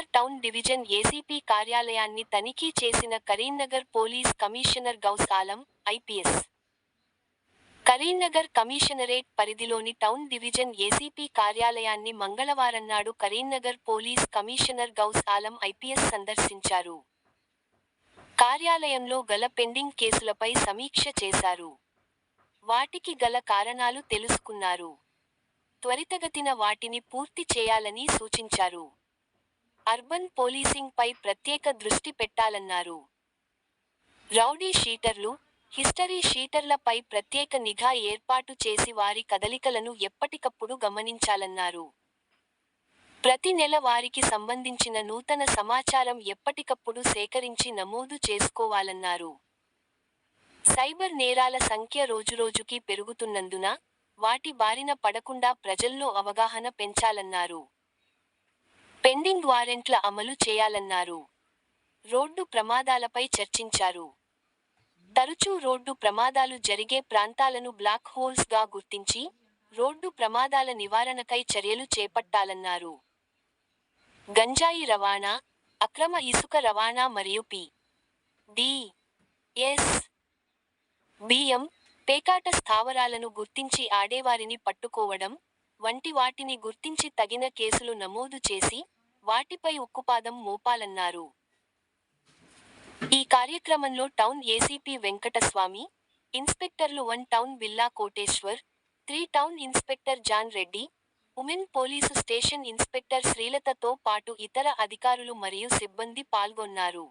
Town division ACP కార్యాలయాన్ని తనిఖీ చేసిన Karimnagar police commissioner Gousalam IPS. Karimnagar commissionerate పరిధిలోని టౌన్ డివిజన్ ఏసీపీ కార్యాలయాన్ని మంగళవారం నాడు Karimnagar police commissioner Gousalam IPS సందర్శించారు. కార్యాలయంలో గల పెండింగ్ కేసులపై సమీక్ష చేశారు. వాటికి గల కారణాలు తెలుసుకున్నారు. త్వరితగతిన వాటిని పూర్తి చేయాలని సూచించారు. అర్బన్ పోలీసింగ్ పై ప్రత్యేక దృష్టి పెట్టాలన్నారు. రౌడీ షీటర్లు హిస్టరీ షీటర్లపై ప్రత్యేక నిఘా ఏర్పాటు చేసి వారి కదలికలను ఎప్పటికప్పుడు గమనించాలన్నారు. ప్రతి నెల వారికి సంబంధించిన నూతన సమాచారం ఎప్పటికప్పుడు సేకరించి నమోదు చేసుకోవాలన్నారు. సైబర్ నేరాల సంఖ్య రోజురోజుకీ పెరుగుతున్నందున వాటి బారిన పడకుండా ప్రజల్లో అవగాహన పెంచాలన్నారు. పెండింగ్ వారెంట్ల అమలు చేయాలన్నారు. రోడ్డు ప్రమాదాలపై చర్చించారు. తరచూ రోడ్డు ప్రమాదాలు జరిగే ప్రాంతాలను బ్లాక్ హోల్స్గా గుర్తించి రోడ్డు ప్రమాదాల నివారణకై చర్యలు చేపట్టాలన్నారు. గంజాయి రవాణా అక్రమ ఇసుక రవాణా మరియు పి. డి. ఎస్. బియ్యం పేకాట స్థావరాలను గుర్తించి ఆడేవారిని పట్టుకోవడం వంటి వాటిని గుర్తించి తగిన కేసులు నమోదు చేసి వాటిపై ఉక్కుపాదం మోపాలన్నారు. ఈ కార్యక్రమంలో town ACP Venkataswamy ఇన్స్పెక్టర్లు one town Billa Koteshwar three town inspector John Reddy women police station inspector శ్రీలతతో పాటు ఇతర అధికారులు మరియు సిబ్బంది పాల్గొన్నారు.